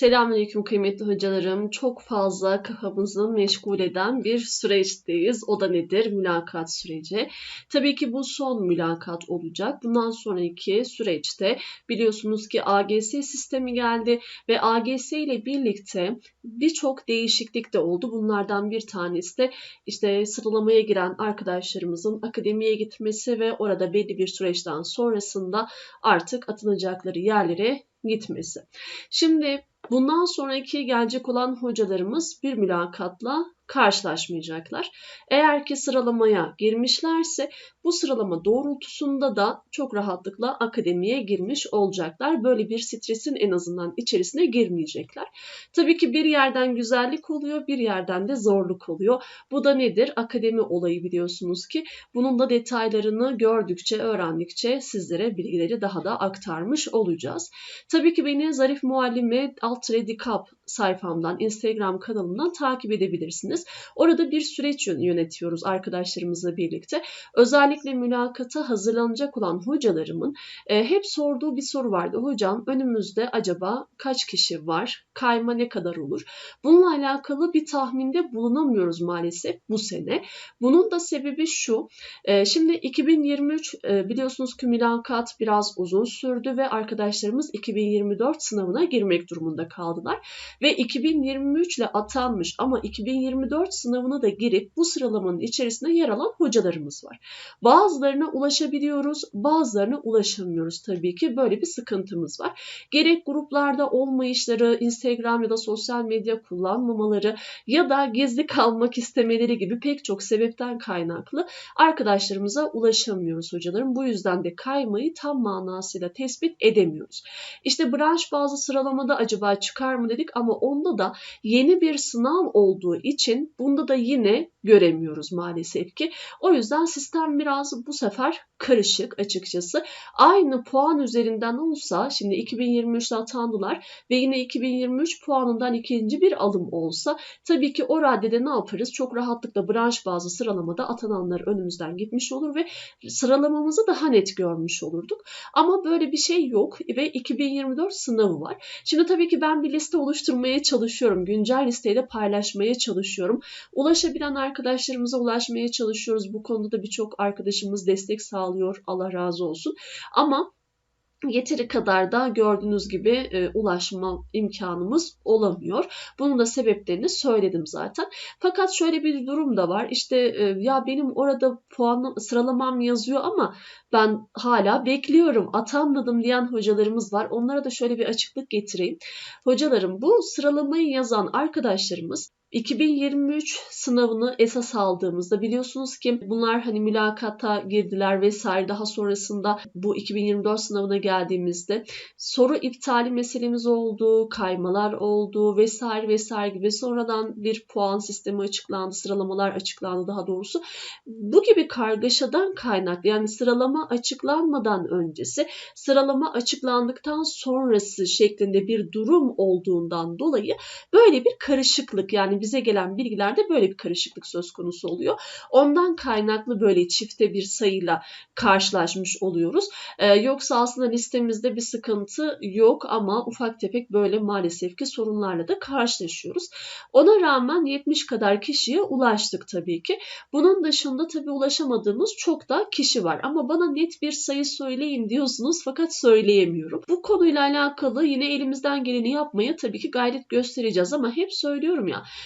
Selamünaleyküm kıymetli hocalarım. Çok fazla kafamızı meşgul eden bir süreçteyiz. O da nedir? Mülakat süreci. Tabii ki bu son mülakat olacak. Bundan sonraki süreçte biliyorsunuz ki AGS sistemi geldi ve AGS ile birlikte birçok değişiklik de oldu. Bunlardan bir tanesi de işte sıralamaya giren arkadaşlarımızın akademiye gitmesi ve orada belli bir süreçten sonrasında artık atanacakları yerlere gitmesi. Şimdi bundan sonraki gelecek olan hocalarımız bir mülakatla karşılaşmayacaklar. Eğer ki sıralamaya girmişlerse bu sıralama doğrultusunda da çok rahatlıkla akademiye girmiş olacaklar. Böyle bir stresin en azından içerisine girmeyecekler. Tabii ki bir yerden güzellik oluyor, bir yerden de zorluk oluyor. Bu da nedir? Akademi olayı biliyorsunuz ki. Bunun da detaylarını gördükçe, öğrendikçe sizlere bilgileri daha da aktarmış olacağız. Tabii ki beni Zarif Muallime Alt Redikap sayfamdan, Instagram kanalımdan takip edebilirsiniz. Orada bir süreç yönetiyoruz arkadaşlarımızla birlikte. Özellikle mülakata hazırlanacak olan hocalarımın e, hep sorduğu bir soru vardı. Hocam önümüzde acaba kaç kişi var? Kayma ne kadar olur? Bununla alakalı bir tahminde bulunamıyoruz maalesef bu sene. Bunun da sebebi şu. E, şimdi 2023 e, biliyorsunuz ki mülakat biraz uzun sürdü ve arkadaşlarımız 2024 sınavına girmek durumunda kaldılar ve 2023 ile atanmış ama 2024 sınavına da girip bu sıralamanın içerisinde yer alan hocalarımız var. Bazılarına ulaşabiliyoruz, bazılarına ulaşamıyoruz tabii ki. Böyle bir sıkıntımız var. Gerek gruplarda olmayışları, Instagram ya da sosyal medya kullanmamaları ya da gizli kalmak istemeleri gibi pek çok sebepten kaynaklı arkadaşlarımıza ulaşamıyoruz hocalarım. Bu yüzden de kaymayı tam manasıyla tespit edemiyoruz. İşte branş bazı sıralamada acaba çıkar mı dedik ama onda da yeni bir sınav olduğu için bunda da yine göremiyoruz maalesef ki. O yüzden sistem biraz bu sefer karışık açıkçası. Aynı puan üzerinden olsa şimdi 2023'te atandılar ve yine 2023 puanından ikinci bir alım olsa tabii ki o raddede ne yaparız? Çok rahatlıkla branş bazı sıralamada atananlar önümüzden gitmiş olur ve sıralamamızı daha net görmüş olurduk. Ama böyle bir şey yok ve 2024 sınavı var. Şimdi tabii ki ben bir liste oluşturmaya çalışıyorum. Güncel listeyi de paylaşmaya çalışıyorum. Ulaşabilen arkadaşlarımıza ulaşmaya çalışıyoruz. Bu konuda da birçok arkadaşımız destek sağlıyor. Allah razı olsun. Ama yeteri kadar da gördüğünüz gibi e, ulaşma imkanımız olamıyor. Bunun da sebeplerini söyledim zaten. Fakat şöyle bir durum da var. İşte e, ya benim orada puan sıralamam yazıyor ama ben hala bekliyorum, atanmadım diyen hocalarımız var. Onlara da şöyle bir açıklık getireyim. Hocalarım bu sıralamayı yazan arkadaşlarımız 2023 sınavını esas aldığımızda biliyorsunuz ki bunlar hani mülakata girdiler vesaire daha sonrasında bu 2024 sınavına geldiğimizde soru iptali meselemiz oldu, kaymalar oldu vesaire vesaire gibi sonradan bir puan sistemi açıklandı, sıralamalar açıklandı daha doğrusu. Bu gibi kargaşadan kaynaklı yani sıralama açıklanmadan öncesi, sıralama açıklandıktan sonrası şeklinde bir durum olduğundan dolayı böyle bir karışıklık yani bize gelen bilgilerde böyle bir karışıklık söz konusu oluyor. Ondan kaynaklı böyle çifte bir sayıyla karşılaşmış oluyoruz. Ee, yoksa aslında listemizde bir sıkıntı yok ama ufak tefek böyle maalesef ki sorunlarla da karşılaşıyoruz. Ona rağmen 70 kadar kişiye ulaştık tabii ki. Bunun dışında tabii ulaşamadığımız çok da kişi var ama bana net bir sayı söyleyin diyorsunuz fakat söyleyemiyorum. Bu konuyla alakalı yine elimizden geleni yapmaya tabii ki gayret göstereceğiz ama hep söylüyorum ya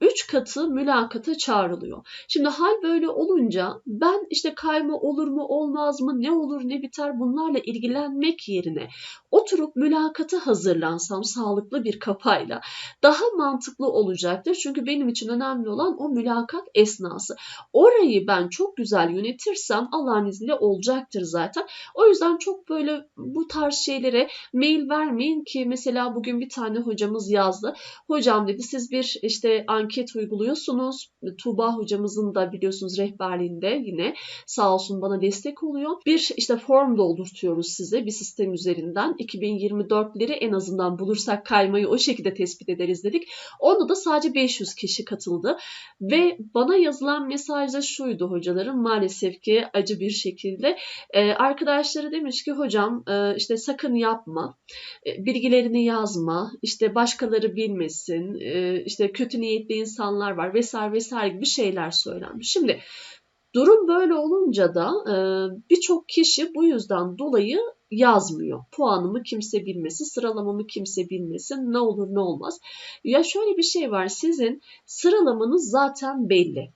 3 katı mülakata çağrılıyor. Şimdi hal böyle olunca ben işte kayma olur mu olmaz mı ne olur ne biter bunlarla ilgilenmek yerine oturup mülakata hazırlansam sağlıklı bir kafayla daha mantıklı olacaktır. Çünkü benim için önemli olan o mülakat esnası. Orayı ben çok güzel yönetirsem Allah'ın izniyle olacaktır zaten. O yüzden çok böyle bu tarz şeylere mail vermeyin ki mesela bugün bir tane hocamız yazdı. Hocam dedi siz bir işte anket uyguluyorsunuz. Tuğba hocamızın da biliyorsunuz rehberliğinde yine sağ olsun bana destek oluyor. Bir işte form doldurtuyoruz size bir sistem üzerinden. 2024'leri en azından bulursak kaymayı o şekilde tespit ederiz dedik. Onda da sadece 500 kişi katıldı. Ve bana yazılan mesajda şuydu hocalarım maalesef ki acı bir şekilde. Ee, arkadaşları demiş ki hocam e, işte sakın yapma, e, bilgilerini yazma, işte başkaları bilmesin, e, işte kötü niyetli insanlar var vesaire vesaire gibi şeyler söylenmiş. Şimdi durum böyle olunca da e, birçok kişi bu yüzden dolayı yazmıyor. Puanımı kimse bilmesin, sıralamamı kimse bilmesin, ne olur ne olmaz. Ya şöyle bir şey var, sizin sıralamanız zaten belli.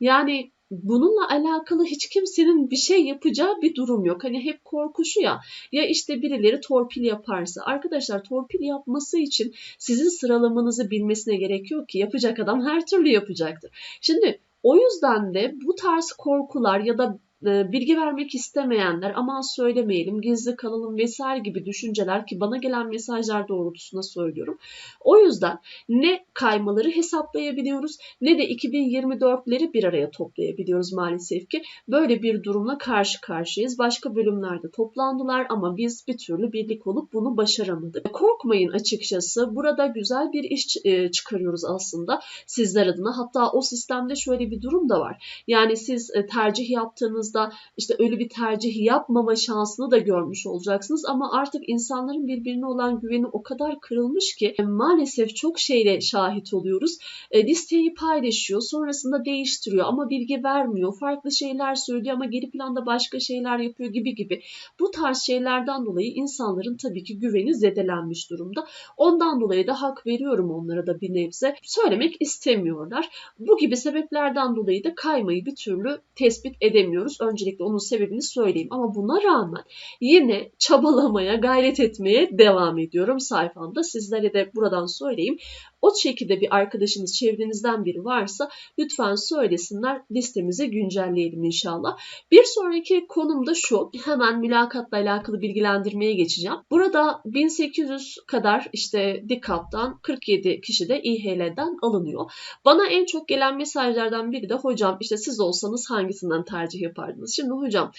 Yani bununla alakalı hiç kimsenin bir şey yapacağı bir durum yok. Hani hep korku şu ya ya işte birileri torpil yaparsa. Arkadaşlar torpil yapması için sizin sıralamanızı bilmesine gerek yok ki yapacak adam her türlü yapacaktır. Şimdi o yüzden de bu tarz korkular ya da bilgi vermek istemeyenler aman söylemeyelim, gizli kalalım vesaire gibi düşünceler ki bana gelen mesajlar doğrultusunda söylüyorum. O yüzden ne kaymaları hesaplayabiliyoruz ne de 2024'leri bir araya toplayabiliyoruz maalesef ki. Böyle bir durumla karşı karşıyayız. Başka bölümlerde toplandılar ama biz bir türlü birlik olup bunu başaramadık. Korkmayın açıkçası. Burada güzel bir iş e, çıkarıyoruz aslında sizler adına. Hatta o sistemde şöyle bir durum da var. Yani siz e, tercih yaptığınız hayatınızda işte öyle bir tercih yapmama şansını da görmüş olacaksınız. Ama artık insanların birbirine olan güveni o kadar kırılmış ki e, maalesef çok şeyle şahit oluyoruz. E, listeyi paylaşıyor, sonrasında değiştiriyor ama bilgi vermiyor. Farklı şeyler söylüyor ama geri planda başka şeyler yapıyor gibi gibi. Bu tarz şeylerden dolayı insanların tabii ki güveni zedelenmiş durumda. Ondan dolayı da hak veriyorum onlara da bir nebze. Söylemek istemiyorlar. Bu gibi sebeplerden dolayı da kaymayı bir türlü tespit edemiyoruz öncelikle onun sebebini söyleyeyim. Ama buna rağmen yine çabalamaya, gayret etmeye devam ediyorum sayfamda. Sizlere de buradan söyleyeyim. O şekilde bir arkadaşınız çevrenizden biri varsa lütfen söylesinler listemizi güncelleyelim inşallah. Bir sonraki konum da şu. Hemen mülakatla alakalı bilgilendirmeye geçeceğim. Burada 1800 kadar işte DİKAP'tan 47 kişi de İHL'den alınıyor. Bana en çok gelen mesajlardan biri de hocam işte siz olsanız hangisinden tercih yapardınız? Şimdi hocam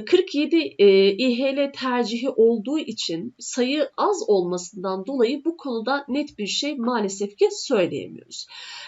47 e, İHL tercihi olduğu için sayı az olmasından dolayı bu konuda net bir şey maalesef ki söyleyemiyoruz.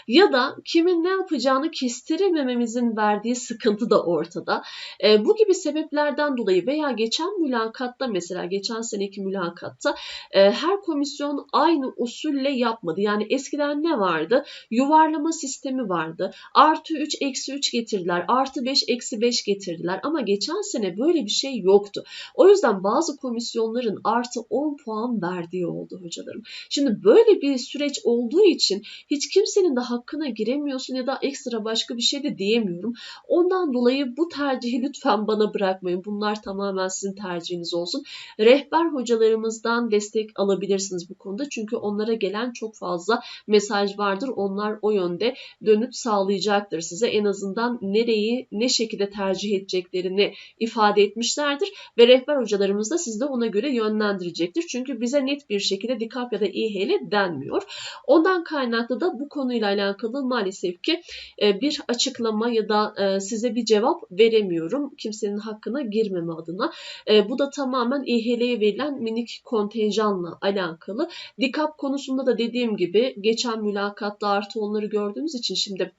Ya da kimin ne yapacağını kestiremememizin verdiği sıkıntı da ortada. E, bu gibi sebeplerden dolayı veya geçen mülakatta mesela geçen seneki mülakatta e, her komisyon aynı usulle yapmadı. Yani eskiden ne vardı? Yuvarlama sistemi vardı. Artı 3 eksi 3 getirdiler. Artı 5 eksi 5 getirdiler. Ama geçen sene böyle bir şey yoktu. O yüzden bazı komisyonların artı 10 puan verdiği oldu hocalarım. Şimdi böyle bir süreç olduğu için hiç kimsenin de hakkına giremiyorsun ya da ekstra başka bir şey de diyemiyorum. Ondan dolayı bu tercihi lütfen bana bırakmayın. Bunlar tamamen sizin tercihiniz olsun. Rehber hocalarımızdan destek alabilirsiniz bu konuda. Çünkü onlara gelen çok fazla mesaj vardır. Onlar o yönde dönüt sağlayacaktır size. En azından nereyi ne şekilde tercih edeceklerini ifade ifade etmişlerdir ve rehber hocalarımız da sizi de ona göre yönlendirecektir. Çünkü bize net bir şekilde dikap ya da İHL denmiyor. Ondan kaynaklı da bu konuyla alakalı maalesef ki e, bir açıklama ya da e, size bir cevap veremiyorum. Kimsenin hakkına girmeme adına. E, bu da tamamen İHL'ye verilen minik kontenjanla alakalı. Dikap konusunda da dediğim gibi geçen mülakatta artı onları gördüğümüz için şimdi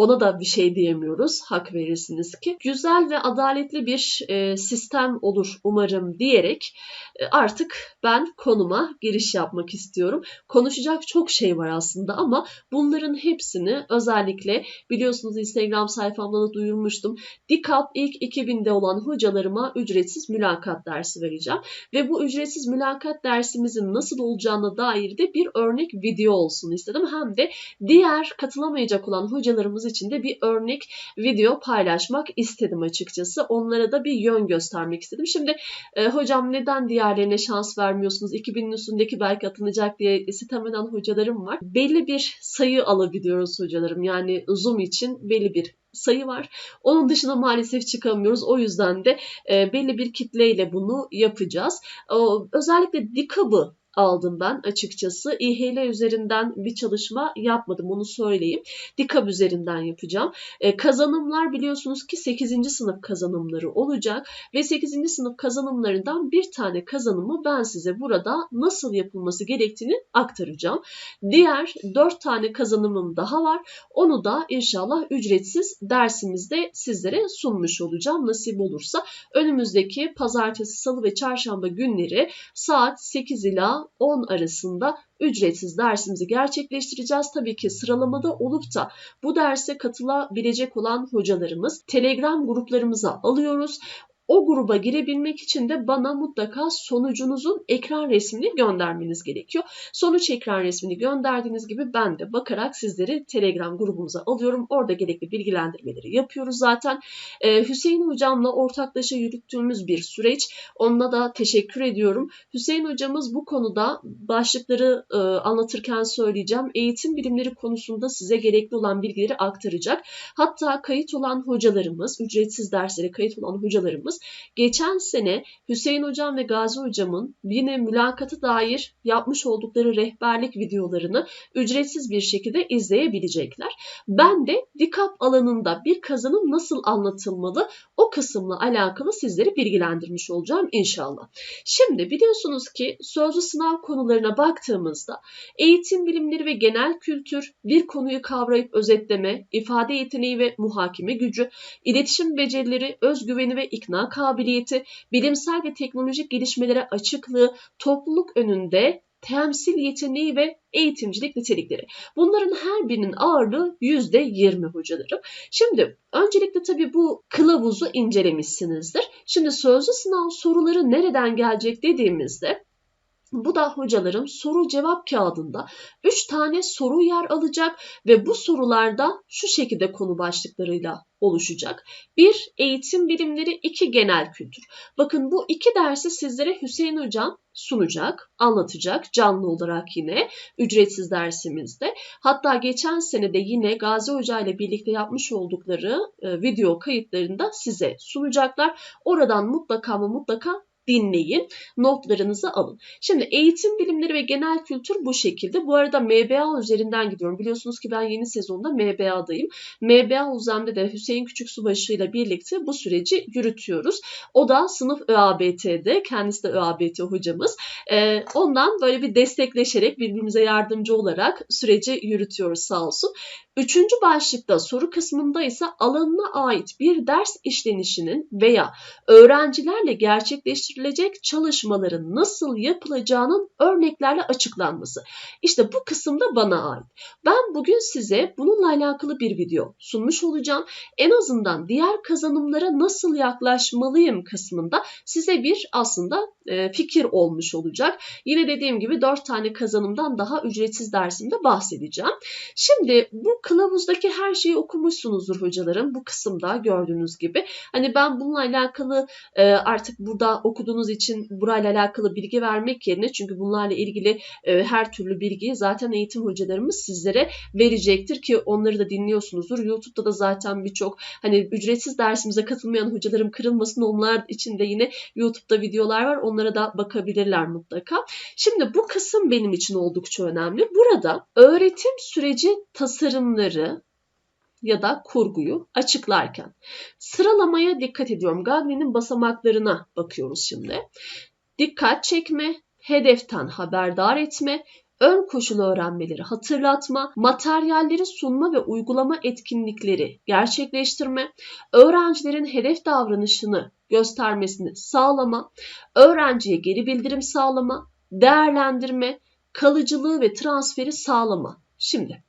ona da bir şey diyemiyoruz. Hak verirsiniz ki. Güzel ve adaletli bir e, sistem olur umarım diyerek e, artık ben konuma giriş yapmak istiyorum. Konuşacak çok şey var aslında ama bunların hepsini özellikle biliyorsunuz Instagram sayfamda da duyurmuştum. Dikap ilk 2000'de olan hocalarıma ücretsiz mülakat dersi vereceğim. Ve bu ücretsiz mülakat dersimizin nasıl olacağına dair de bir örnek video olsun istedim. Hem de diğer katılamayacak olan hocalarımız için de bir örnek video paylaşmak istedim açıkçası. Onlara da bir yön göstermek istedim. Şimdi e, hocam neden diğerlerine şans vermiyorsunuz? 2000'in üstündeki belki atınacak diye sitem eden hocalarım var. Belli bir sayı alabiliyoruz hocalarım. Yani Zoom için belli bir sayı var. Onun dışına maalesef çıkamıyoruz. O yüzden de e, belli bir kitleyle bunu yapacağız. Özellikle DİKAB'ı aldım ben açıkçası. İHL üzerinden bir çalışma yapmadım onu söyleyeyim. Dikab üzerinden yapacağım. E, kazanımlar biliyorsunuz ki 8. sınıf kazanımları olacak ve 8. sınıf kazanımlarından bir tane kazanımı ben size burada nasıl yapılması gerektiğini aktaracağım. Diğer 4 tane kazanımım daha var. Onu da inşallah ücretsiz dersimizde sizlere sunmuş olacağım nasip olursa. Önümüzdeki pazartesi, salı ve çarşamba günleri saat 8 ila 10 arasında ücretsiz dersimizi gerçekleştireceğiz. Tabii ki sıralamada olup da bu derse katılabilecek olan hocalarımız Telegram gruplarımıza alıyoruz. O gruba girebilmek için de bana mutlaka sonucunuzun ekran resmini göndermeniz gerekiyor. Sonuç ekran resmini gönderdiğiniz gibi ben de bakarak sizleri Telegram grubumuza alıyorum. Orada gerekli bilgilendirmeleri yapıyoruz zaten. Ee, Hüseyin hocamla ortaklaşa yürüttüğümüz bir süreç. Onunla da teşekkür ediyorum. Hüseyin hocamız bu konuda başlıkları e, anlatırken söyleyeceğim. Eğitim bilimleri konusunda size gerekli olan bilgileri aktaracak. Hatta kayıt olan hocalarımız, ücretsiz derslere kayıt olan hocalarımız Geçen sene Hüseyin Hocam ve Gazi Hocam'ın yine mülakatı dair yapmış oldukları rehberlik videolarını ücretsiz bir şekilde izleyebilecekler. Ben de dikap alanında bir kazanım nasıl anlatılmalı o kısımla alakalı sizleri bilgilendirmiş olacağım inşallah. Şimdi biliyorsunuz ki sözlü sınav konularına baktığımızda eğitim bilimleri ve genel kültür, bir konuyu kavrayıp özetleme, ifade yeteneği ve muhakeme gücü, iletişim becerileri, özgüveni ve ikna kabiliyeti, bilimsel ve teknolojik gelişmelere açıklığı, topluluk önünde temsil yeteneği ve eğitimcilik nitelikleri. Bunların her birinin ağırlığı %20 hocalarım. Şimdi öncelikle tabii bu kılavuzu incelemişsinizdir. Şimdi sözlü sınav soruları nereden gelecek dediğimizde bu da hocalarım soru cevap kağıdında 3 tane soru yer alacak ve bu sorularda şu şekilde konu başlıklarıyla oluşacak. 1. Eğitim bilimleri 2. Genel kültür. Bakın bu iki dersi sizlere Hüseyin Hocam sunacak, anlatacak canlı olarak yine ücretsiz dersimizde. Hatta geçen sene de yine Gazi Hoca ile birlikte yapmış oldukları e, video kayıtlarında size sunacaklar. Oradan mutlaka mı mutlaka dinleyin, notlarınızı alın. Şimdi eğitim bilimleri ve genel kültür bu şekilde. Bu arada MBA üzerinden gidiyorum. Biliyorsunuz ki ben yeni sezonda MBA'dayım. MBA uzamda da Hüseyin Küçüksubaşı ile birlikte bu süreci yürütüyoruz. O da sınıf ÖABT'de, kendisi de ÖABT hocamız. Ee, ondan böyle bir destekleşerek birbirimize yardımcı olarak süreci yürütüyoruz sağ olsun. Üçüncü başlıkta soru kısmında ise alanına ait bir ders işlenişinin veya öğrencilerle gerçekleştirilecek çalışmaların nasıl yapılacağının örneklerle açıklanması. İşte bu kısımda bana ait. Ben bugün size bununla alakalı bir video sunmuş olacağım. En azından diğer kazanımlara nasıl yaklaşmalıyım kısmında size bir aslında e, fikir olmuş olacak. Yine dediğim gibi 4 tane kazanımdan daha ücretsiz dersimde bahsedeceğim. Şimdi bu kılavuzdaki her şeyi okumuşsunuzdur hocalarım bu kısımda gördüğünüz gibi. Hani ben bununla alakalı e, artık burada okuduğunuz için burayla alakalı bilgi vermek yerine çünkü bunlarla ilgili e, her türlü bilgiyi zaten eğitim hocalarımız sizlere verecektir ki onları da dinliyorsunuzdur. YouTube'da da zaten birçok hani ücretsiz dersimize katılmayan hocalarım kırılmasın onlar için de yine YouTube'da videolar var. Onlara da bakabilirler mutlaka. Şimdi bu kısım benim için oldukça önemli. Burada öğretim süreci tasarımları tanımları ya da kurguyu açıklarken sıralamaya dikkat ediyorum. Gagne'nin basamaklarına bakıyoruz şimdi. Dikkat çekme, hedeften haberdar etme, ön koşulu öğrenmeleri hatırlatma, materyalleri sunma ve uygulama etkinlikleri gerçekleştirme, öğrencilerin hedef davranışını göstermesini sağlama, öğrenciye geri bildirim sağlama, değerlendirme, kalıcılığı ve transferi sağlama. Şimdi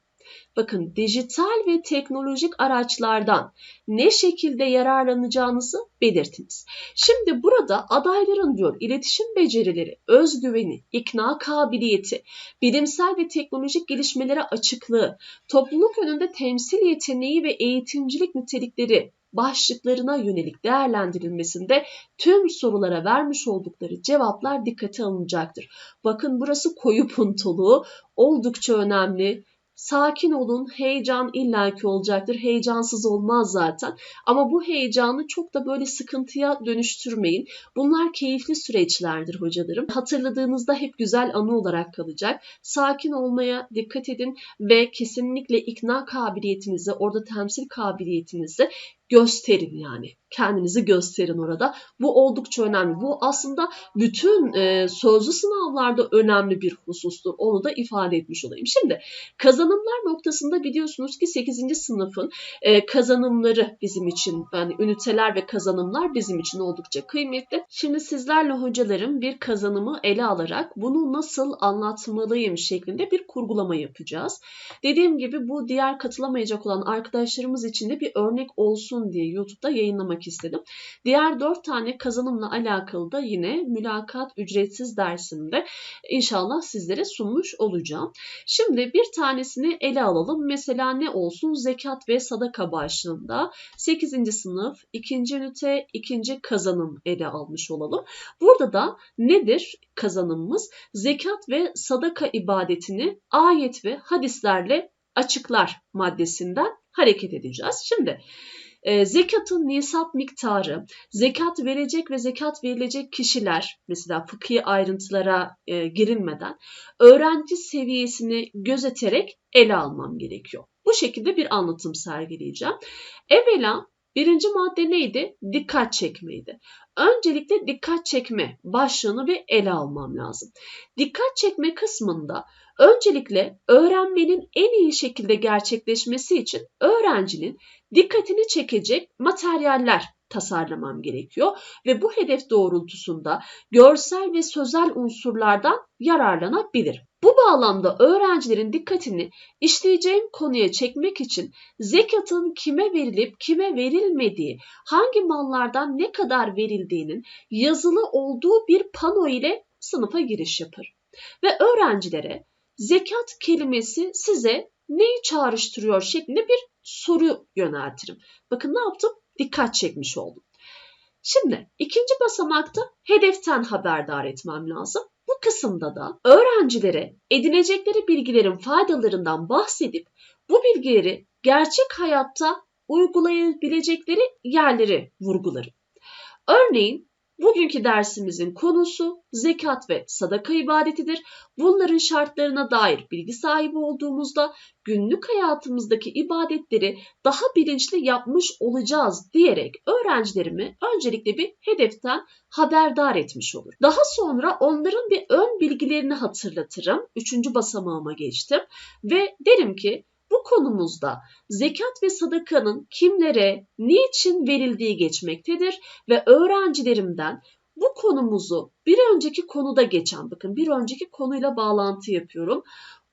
Bakın dijital ve teknolojik araçlardan ne şekilde yararlanacağınızı belirtiniz. Şimdi burada adayların diyor iletişim becerileri, özgüveni, ikna kabiliyeti, bilimsel ve teknolojik gelişmelere açıklığı, topluluk önünde temsil yeteneği ve eğitimcilik nitelikleri başlıklarına yönelik değerlendirilmesinde tüm sorulara vermiş oldukları cevaplar dikkate alınacaktır. Bakın burası koyu puntolu, oldukça önemli Sakin olun, heyecan illaki olacaktır. Heyecansız olmaz zaten. Ama bu heyecanı çok da böyle sıkıntıya dönüştürmeyin. Bunlar keyifli süreçlerdir hocalarım. Hatırladığınızda hep güzel anı olarak kalacak. Sakin olmaya dikkat edin ve kesinlikle ikna kabiliyetinizi, orada temsil kabiliyetinizi gösterin yani. Kendinizi gösterin orada. Bu oldukça önemli. Bu aslında bütün e, sözlü sınavlarda önemli bir husustur. Onu da ifade etmiş olayım. Şimdi kazanımlar noktasında biliyorsunuz ki 8. sınıfın e, kazanımları bizim için yani üniteler ve kazanımlar bizim için oldukça kıymetli. Şimdi sizlerle hocalarım bir kazanımı ele alarak bunu nasıl anlatmalıyım şeklinde bir kurgulama yapacağız. Dediğim gibi bu diğer katılamayacak olan arkadaşlarımız için de bir örnek olsun olsun diye YouTube'da yayınlamak istedim. Diğer dört tane kazanımla alakalı da yine mülakat ücretsiz dersimde inşallah sizlere sunmuş olacağım. Şimdi bir tanesini ele alalım. Mesela ne olsun? Zekat ve sadaka başlığında 8. sınıf 2. ünite 2. kazanım ele almış olalım. Burada da nedir kazanımımız? Zekat ve sadaka ibadetini ayet ve hadislerle açıklar maddesinden hareket edeceğiz. Şimdi e, zekatın nisap miktarı, zekat verecek ve zekat verilecek kişiler, mesela fıkhi ayrıntılara e, girilmeden, öğrenci seviyesini gözeterek ele almam gerekiyor. Bu şekilde bir anlatım sergileyeceğim. Evvela birinci madde neydi? Dikkat çekmeydi. Öncelikle dikkat çekme başlığını bir ele almam lazım. Dikkat çekme kısmında öncelikle öğrenmenin en iyi şekilde gerçekleşmesi için öğrencinin dikkatini çekecek materyaller tasarlamam gerekiyor ve bu hedef doğrultusunda görsel ve sözel unsurlardan yararlanabilir. Bu bağlamda öğrencilerin dikkatini işleyeceğim konuya çekmek için zekatın kime verilip kime verilmediği, hangi mallardan ne kadar verildiğinin yazılı olduğu bir pano ile sınıfa giriş yapar. Ve öğrencilere zekat kelimesi size neyi çağrıştırıyor şeklinde bir soru yöneltirim. Bakın ne yaptım? Dikkat çekmiş oldum. Şimdi ikinci basamakta hedeften haberdar etmem lazım. Bu kısımda da öğrencilere edinecekleri bilgilerin faydalarından bahsedip bu bilgileri gerçek hayatta uygulayabilecekleri yerleri vurgularım. Örneğin Bugünkü dersimizin konusu zekat ve sadaka ibadetidir. Bunların şartlarına dair bilgi sahibi olduğumuzda günlük hayatımızdaki ibadetleri daha bilinçli yapmış olacağız diyerek öğrencilerimi öncelikle bir hedeften haberdar etmiş olur. Daha sonra onların bir ön bilgilerini hatırlatırım. Üçüncü basamağıma geçtim ve derim ki bu konumuzda zekat ve sadakanın kimlere, niçin verildiği geçmektedir ve öğrencilerimden bu konumuzu bir önceki konuda geçen, bakın bir önceki konuyla bağlantı yapıyorum.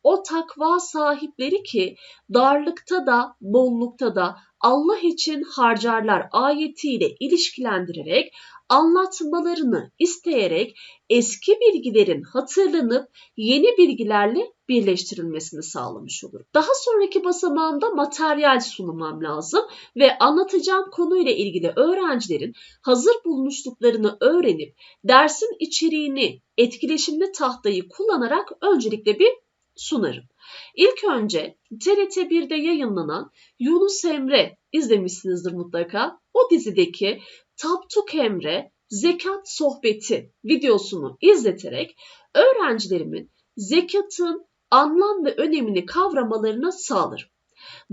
O takva sahipleri ki darlıkta da bollukta da Allah için harcarlar ayetiyle ilişkilendirerek anlatmalarını isteyerek eski bilgilerin hatırlanıp yeni bilgilerle birleştirilmesini sağlamış olur. Daha sonraki basamağımda materyal sunmam lazım ve anlatacağım konuyla ilgili öğrencilerin hazır bulmuşluklarını öğrenip dersin içeriğini etkileşimli tahtayı kullanarak öncelikle bir sunarım. İlk önce TRT 1'de yayınlanan Yunus Emre izlemişsinizdir mutlaka. O dizideki Taptuk Emre Zekat Sohbeti videosunu izleterek öğrencilerimin zekatın anlam ve önemini kavramalarına sağlar.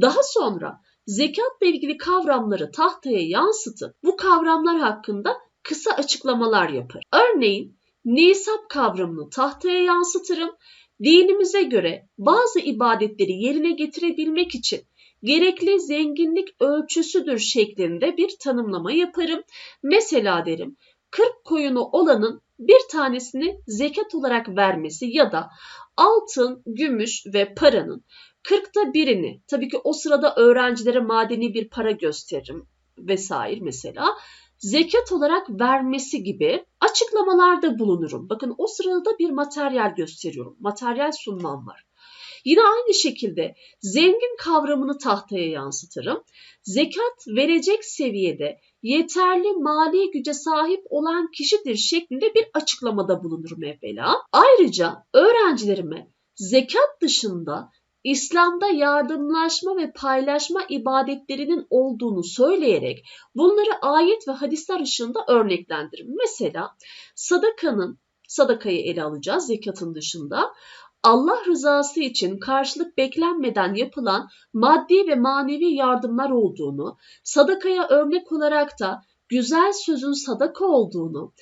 Daha sonra zekatla ilgili kavramları tahtaya yansıtıp bu kavramlar hakkında kısa açıklamalar yapar. Örneğin nisap kavramını tahtaya yansıtırım. Dinimize göre bazı ibadetleri yerine getirebilmek için gerekli zenginlik ölçüsüdür şeklinde bir tanımlama yaparım. Mesela derim 40 koyunu olanın bir tanesini zekat olarak vermesi ya da altın, gümüş ve paranın 40'ta birini tabii ki o sırada öğrencilere madeni bir para gösteririm vesaire mesela zekat olarak vermesi gibi açıklamalarda bulunurum. Bakın o sırada bir materyal gösteriyorum. Materyal sunmam var. Yine aynı şekilde zengin kavramını tahtaya yansıtırım. Zekat verecek seviyede yeterli mali güce sahip olan kişidir şeklinde bir açıklamada bulunurum evvela. Ayrıca öğrencilerime zekat dışında İslam'da yardımlaşma ve paylaşma ibadetlerinin olduğunu söyleyerek bunları ayet ve hadisler ışığında örneklendirin. Mesela sadakanın, sadakayı ele alacağız zekatın dışında. Allah rızası için karşılık beklenmeden yapılan maddi ve manevi yardımlar olduğunu, sadakaya örnek olarak da güzel sözün sadaka olduğunu,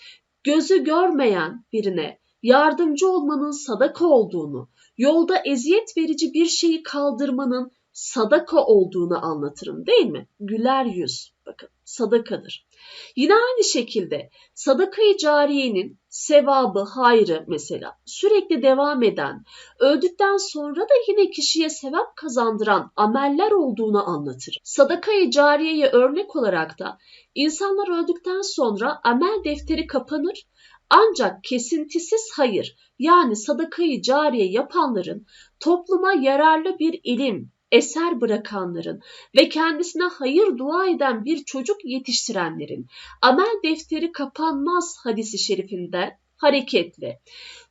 gözü görmeyen birine yardımcı olmanın sadaka olduğunu, yolda eziyet verici bir şeyi kaldırmanın sadaka olduğunu anlatırım değil mi? Güler yüz bakın sadakadır. Yine aynı şekilde sadakayı cariyenin sevabı, hayrı mesela sürekli devam eden, öldükten sonra da yine kişiye sevap kazandıran ameller olduğunu anlatır. Sadakayı cariyeye örnek olarak da insanlar öldükten sonra amel defteri kapanır ancak kesintisiz hayır yani sadakayı cariye yapanların topluma yararlı bir ilim, eser bırakanların ve kendisine hayır dua eden bir çocuk yetiştirenlerin amel defteri kapanmaz hadisi şerifinde hareketli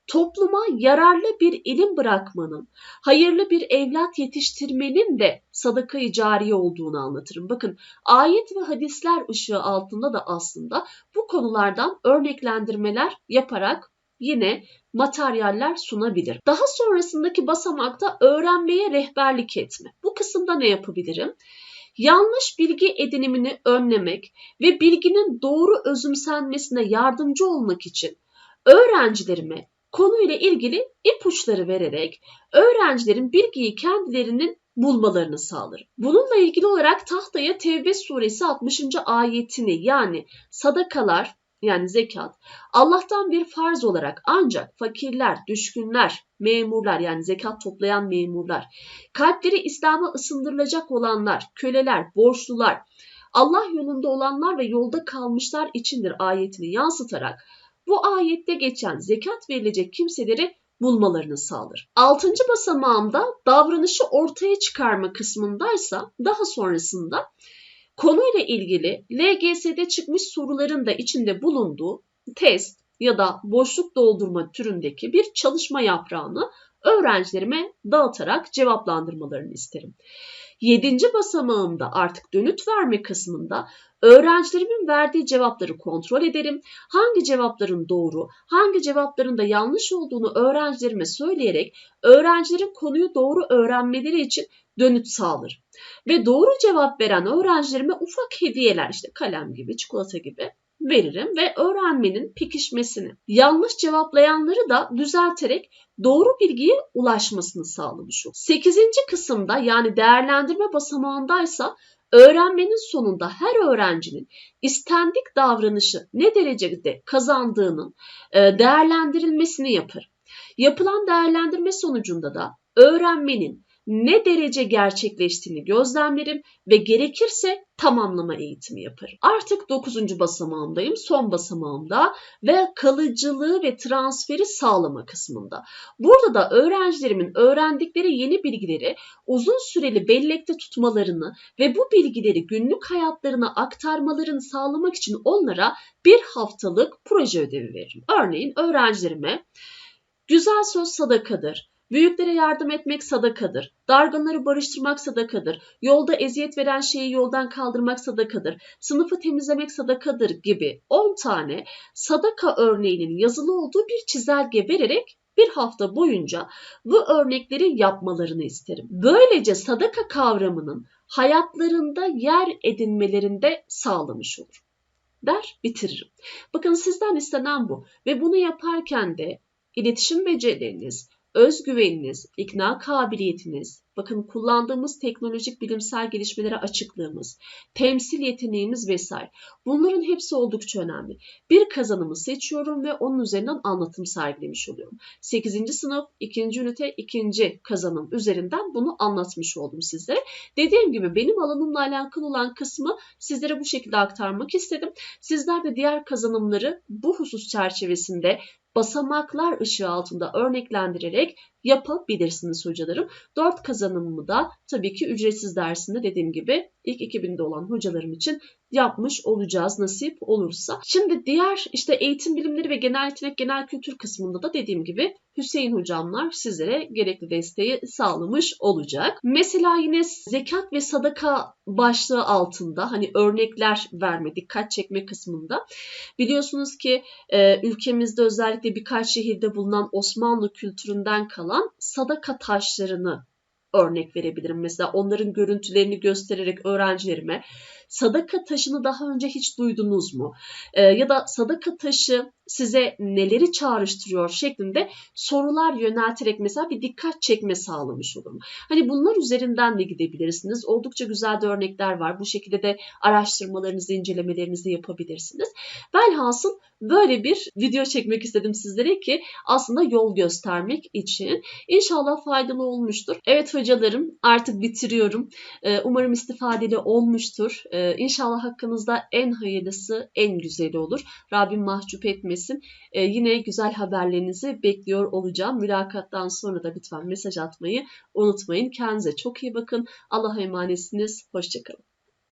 topluma yararlı bir ilim bırakmanın, hayırlı bir evlat yetiştirmenin de sadakayı cariye olduğunu anlatırım. Bakın ayet ve hadisler ışığı altında da aslında bu konulardan örneklendirmeler yaparak yine materyaller sunabilir. Daha sonrasındaki basamakta öğrenmeye rehberlik etme. Bu kısımda ne yapabilirim? Yanlış bilgi edinimini önlemek ve bilginin doğru özümsenmesine yardımcı olmak için öğrencilerime konuyla ilgili ipuçları vererek öğrencilerin bilgiyi kendilerinin bulmalarını sağlarım. Bununla ilgili olarak tahtaya Tevbe suresi 60. ayetini yani sadakalar yani zekat Allah'tan bir farz olarak ancak fakirler, düşkünler, memurlar yani zekat toplayan memurlar, kalpleri İslam'a ısındırılacak olanlar, köleler, borçlular, Allah yolunda olanlar ve yolda kalmışlar içindir ayetini yansıtarak bu ayette geçen zekat verilecek kimseleri bulmalarını sağlar. Altıncı basamağımda davranışı ortaya çıkarma kısmındaysa daha sonrasında konuyla ilgili LGS'de çıkmış soruların da içinde bulunduğu test ya da boşluk doldurma türündeki bir çalışma yaprağını öğrencilerime dağıtarak cevaplandırmalarını isterim. Yedinci basamağımda artık dönüt verme kısmında öğrencilerimin verdiği cevapları kontrol ederim. Hangi cevapların doğru, hangi cevapların da yanlış olduğunu öğrencilerime söyleyerek öğrencilerin konuyu doğru öğrenmeleri için dönüt sağlarım. Ve doğru cevap veren öğrencilerime ufak hediyeler işte kalem gibi, çikolata gibi veririm ve öğrenmenin pekişmesini, yanlış cevaplayanları da düzelterek doğru bilgiye ulaşmasını sağlamış olur. 8. kısımda yani değerlendirme basamağındaysa öğrenmenin sonunda her öğrencinin istendik davranışı ne derecede kazandığının e, değerlendirilmesini yapar. Yapılan değerlendirme sonucunda da öğrenmenin ne derece gerçekleştiğini gözlemlerim ve gerekirse tamamlama eğitimi yaparım. Artık 9. basamağımdayım, son basamağımda ve kalıcılığı ve transferi sağlama kısmında. Burada da öğrencilerimin öğrendikleri yeni bilgileri uzun süreli bellekte tutmalarını ve bu bilgileri günlük hayatlarına aktarmalarını sağlamak için onlara bir haftalık proje ödevi veririm. Örneğin öğrencilerime güzel söz sadakadır, Büyüklere yardım etmek sadakadır. Dargınları barıştırmak sadakadır. Yolda eziyet veren şeyi yoldan kaldırmak sadakadır. Sınıfı temizlemek sadakadır gibi 10 tane sadaka örneğinin yazılı olduğu bir çizelge vererek bir hafta boyunca bu örnekleri yapmalarını isterim. Böylece sadaka kavramının hayatlarında yer edinmelerinde sağlamış olur. Der bitiririm. Bakın sizden istenen bu ve bunu yaparken de iletişim becerileriniz, özgüveniniz, ikna kabiliyetiniz, bakın kullandığımız teknolojik bilimsel gelişmelere açıklığımız, temsil yeteneğimiz vesaire. Bunların hepsi oldukça önemli. Bir kazanımı seçiyorum ve onun üzerinden anlatım sergilemiş oluyorum. 8. sınıf 2. ünite 2. kazanım üzerinden bunu anlatmış oldum sizlere. Dediğim gibi benim alanımla alakalı olan kısmı sizlere bu şekilde aktarmak istedim. Sizler de diğer kazanımları bu husus çerçevesinde basamaklar ışığı altında örneklendirerek yapabilirsiniz hocalarım. 4 kazanımımı da tabii ki ücretsiz dersinde dediğim gibi ilk 2000'de olan hocalarım için yapmış olacağız nasip olursa. Şimdi diğer işte eğitim bilimleri ve genel yetenek genel kültür kısmında da dediğim gibi Hüseyin hocamlar sizlere gerekli desteği sağlamış olacak. Mesela yine zekat ve sadaka başlığı altında hani örnekler verme, dikkat çekme kısmında biliyorsunuz ki e, ülkemizde özellikle birkaç şehirde bulunan Osmanlı kültüründen kalan sadaka taşlarını örnek verebilirim. Mesela onların görüntülerini göstererek öğrencilerime sadaka taşını daha önce hiç duydunuz mu? E, ya da sadaka taşı size neleri çağrıştırıyor şeklinde sorular yönelterek mesela bir dikkat çekme sağlamış olurum. Hani bunlar üzerinden de gidebilirsiniz. Oldukça güzel de örnekler var. Bu şekilde de araştırmalarınızı, incelemelerinizi yapabilirsiniz. Velhasıl böyle bir video çekmek istedim sizlere ki aslında yol göstermek için. İnşallah faydalı olmuştur. Evet hocalarım artık bitiriyorum. Ee, umarım istifadeli olmuştur. Ee, inşallah hakkınızda en hayırlısı, en güzeli olur. Rabbim mahcup etmesin. Ee, yine güzel haberlerinizi bekliyor olacağım. Mülakattan sonra da lütfen mesaj atmayı unutmayın. Kendinize çok iyi bakın. Allah'a emanetsiniz. Hoşçakalın.